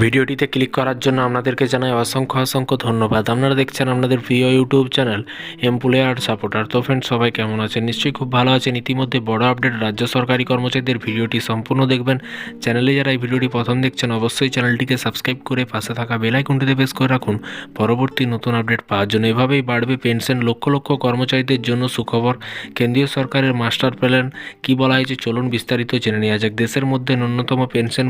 ভিডিওটিতে ক্লিক করার জন্য আপনাদেরকে জানাই অসংখ্য অসংখ্য ধন্যবাদ। আপনারা দেখছেন আপনাদের প্রিয় ইউটিউব চ্যানেল এমপ্লয়ার সাপোর্টার। তো ফ্রেন্ড সবাই কেমন আছেন? নিশ্চয়ই খুব ভালো আছেন। ইতিমধ্যে বড় আপডেট রাজ্য সরকারি কর্মচারীদের ভিডিওটি সম্পূর্ণ দেখবেন। চ্যানেলে যারা এই ভিডিওটি প্রথম দেখছেন, অবশ্যই চ্যানেলটিকে সাবস্ক্রাইব করে পাশে থাকা বেল আইকনটিতে প্রেস করে রাখুন। পরবর্তী নতুন আপডেট পাওয়ার জন্য এভাবেই বাড়বে পেনশন লক্ষ লক্ষ কর্মচারীদের জন্য সুখবর। কেন্দ্রীয় সরকারের মাস্টার প্ল্যান কী বলা হয়েছে, চলুন বিস্তারিত জেনে নেওয়া যাক। দেশের মধ্যে ন্যূনতম পেনশন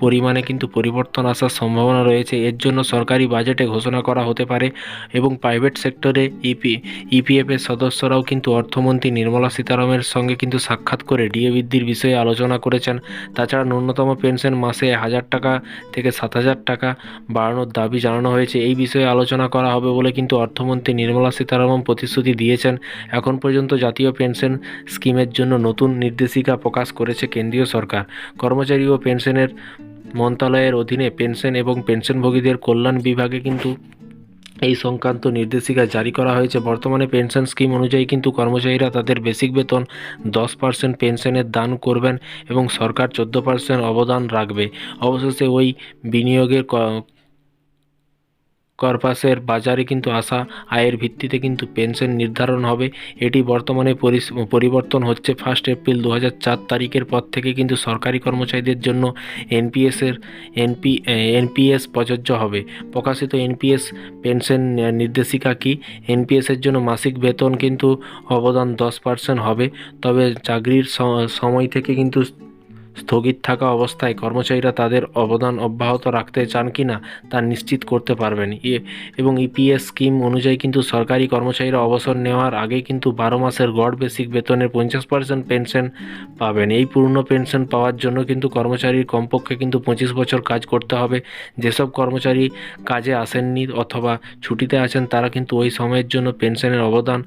পরিমাণে কিন্তু পরিবর্তন আসার সম্ভাবনা রয়েছে। এর জন্য সরকারি বাজেটে ঘোষণা করা হতে পারে এবং প্রাইভেট সেক্টরে ইপি, ইপিএফ এর সদস্যরাও কিন্তু অর্থমন্ত্রী নির্মলা সীতারামনের সঙ্গে কিন্তু সাক্ষাৎ করে ডিএ বৃদ্ধির বিষয়ে আলোচনা করেছেন। তাছাড়া ন্যূনতম পেনশন মাসে হাজার টাকা থেকে সাত হাজার টাকা বাড়ানোর দাবি জানানো হয়েছে। এই বিষয়ে আলোচনা করা হবে বলে কিন্তু অর্থমন্ত্রী নির্মলা সীতারামন প্রতিশ্রুতি দিয়েছেন। এখন পর্যন্ত জাতীয় পেনশন স্কিমের জন্য নতুন নির্দেশিকা প্রকাশ করেছে কেন্দ্রীয় সরকার। কর্মচারী ও পেনশনের মন্ত্রণালয়ের অধীনে পেনশন এবং পেনশনভোগীদের কল্যাণ বিভাগে কিন্তু এই সংক্রান্ত নির্দেশিকা জারি করা হয়েছে। বর্তমানে পেনশন স্কিম অনুযায়ী কিন্তু কর্মচারীরা তাদের বেসিক বেতন দশ পার্সেন্ট পেনশনের দান করবেন এবং সরকার চোদ্দ পার্সেন্ট অবদান রাখবে। অবশেষে ওই বিনিয়োগের কর্পাসের বাজারে কিন্তু আসা আয়ের ভিত্তিতে কিন্তু পেনশন নির্ধারণ হবে। এটি বর্তমানে পরিবর্তন হচ্ছে ফার্স্ট এপ্রিল দু তারিখের পর থেকে কিন্তু সরকারি কর্মচারীদের জন্য এনপিএসের এনপি এনপিএস প্রযোজ্য হবে। প্রকাশিত এনপিএস পেনশন নির্দেশিকা কি? এনপিএসের জন্য মাসিক বেতন কিন্তু অবদান দশ পার্সেন্ট হবে। তবে চাকরির সময় থেকে কিন্তু স্থগিত থাকা অবস্থায় কর্মচারীরা তাদের অবদান অব্যাহত রাখতে চান কি না তা নিশ্চিত করতে পারবেন। এবং ইপিএস স্কিম অনুযায়ী কিন্তু সরকারি কর্মচারীরা অবসর নেওয়ার আগে কিন্তু বারো মাসের গড় বেসিক বেতনের পঞ্চাশ পার্সেন্ট পেনশন পাবেন। এই পূর্ণ পেনশন পাওয়ার জন্য কিন্তু কর্মচারীর কমপক্ষে কিন্তু পঁচিশ বছর কাজ করতে হবে। যেসব কর্মচারী কাজে আসেননি অথবা ছুটিতে আছেন, তারা কিন্তু ওই সময়ের জন্য পেনশনের অবদান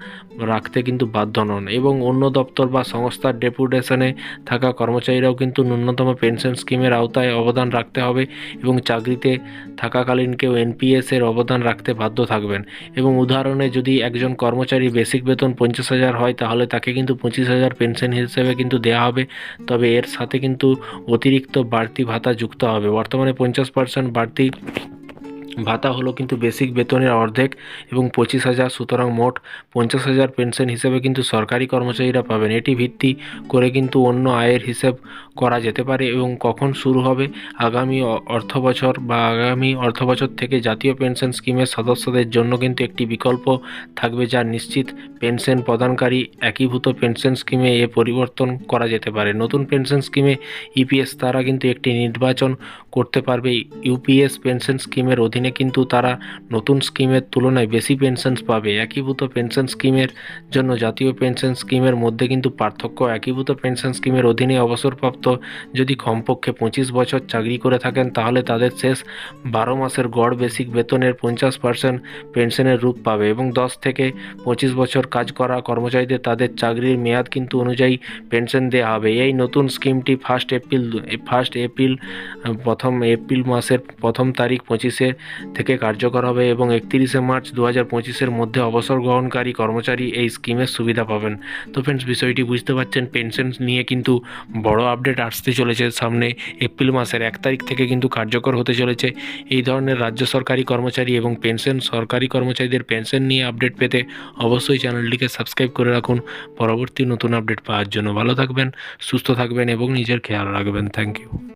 রাখতে কিন্তু বাধ্য নন। এবং অন্য দপ্তর বা সংস্থার ডেপুটেশনে থাকা কর্মচারীরাও কিন্তু ন্যূনতম পেনশন স্কিমের আওতায় অবদান রাখতে হবে এবং চাকরিতে থাকাকালীন কেউ এনপিএসের অবদান রাখতে বাধ্য থাকবেন। এবং উদাহরণে যদি একজন কর্মচারী বেসিক বেতন পঞ্চাশ হাজার হয়, তাহলে তাকে কিন্তু পঁচিশ হাজার পেনশন হিসেবে কিন্তু দেওয়া হবে। তবে এর সাথে কিন্তু অতিরিক্ত বাড়তি ভাতা যুক্ত হবে। বর্তমানে পঞ্চাশ পার্সেন্ট বাড়তি ভাতা হলো কিন্তু বেসিক বেতনের অর্ধেক এবং পঁচিশ হাজার, সুতরাং মোট পঞ্চাশ হাজার পেনশন হিসেবে কিন্তু সরকারি কর্মচারীরা পাবেন। এটি ভিত্তি করে কিন্তু অন্য আয়ের হিসেব করা যেতে পারে এবং কখন শুরু হবে, আগামী অ- অর্থ বছর বা আগামী অর্থ বছর থেকে জাতীয় পেনশন স্কিমের সদস্যদের জন্য কিন্তু একটি বিকল্প থাকবে যা নিশ্চিত পেনশন প্রদানকারী একীভূত পেনশন স্কিমে এ পরিবর্তন করা যেতে পারে। নতুন পেনশন স্কিমে ইপিএস তারা কিন্তু একটি নির্বাচন করতে পারবে। ইউপিএস পেনশন স্কিমের অধীনে কিন্তু তারা নতুন স্কিমের তুলনায় বেশি পেনশন পাবে। একীভূত পেনশন স্কিমের জন্য জাতীয় পেনশন স্কিমের মধ্যে কিন্তু পার্থক্য। একীভূত পেনশন স্কিমের অধীনে অবসরপ্রাপ্ত যদি কমপক্ষে পঁচিশ বছর চাকরি করে থাকেন, তাহলে তাদের শেষ বারো মাসের গড় বেসিক বেতনের পঞ্চাশ পার্সেন্ট পেনশনের রূপ পাবে এবং দশ থেকে পঁচিশ বছর কাজ করা কর্মচারীদের তাদের চাকরির মেয়াদ কিন্তু অনুযায়ী পেনশন দেওয়া হবে। এই নতুন স্কিমটি ফার্স্ট এপ্রিল ফার্স্ট এপ্রিল প্রথম এপ্রিল মাসের প্রথম তারিখ পঁচিশে থেকে কার্যকর হবে এবং একত্রিশে মার্চ দু হাজার পঁচিশের মধ্যে অবসর গ্রহণকারী কর্মচারী এই স্কিমের সুবিধা পাবেন। তো ফ্রেন্ডস বিষয়টি বুঝতে পারছেন পেনশন নিয়ে কিন্তু বড় আপডেট আসতে চলেছে সামনে এপ্রিল মাসের এক তারিখ থেকে কিন্তু কার্যকর হতে চলেছে। এই ধরনের রাজ্য সরকারি কর্মচারী এবং পেনশন সরকারি কর্মচারীদের পেনশন নিয়ে আপডেট পেতে অবশ্যই চ্যানেলটিকে সাবস্ক্রাইব করে রাখুন। পরবর্তী নতুন আপডেট পাওয়ার জন্য ভালো থাকবেন, সুস্থ থাকবেন এবং নিজের খেয়াল রাখবেন। Thank you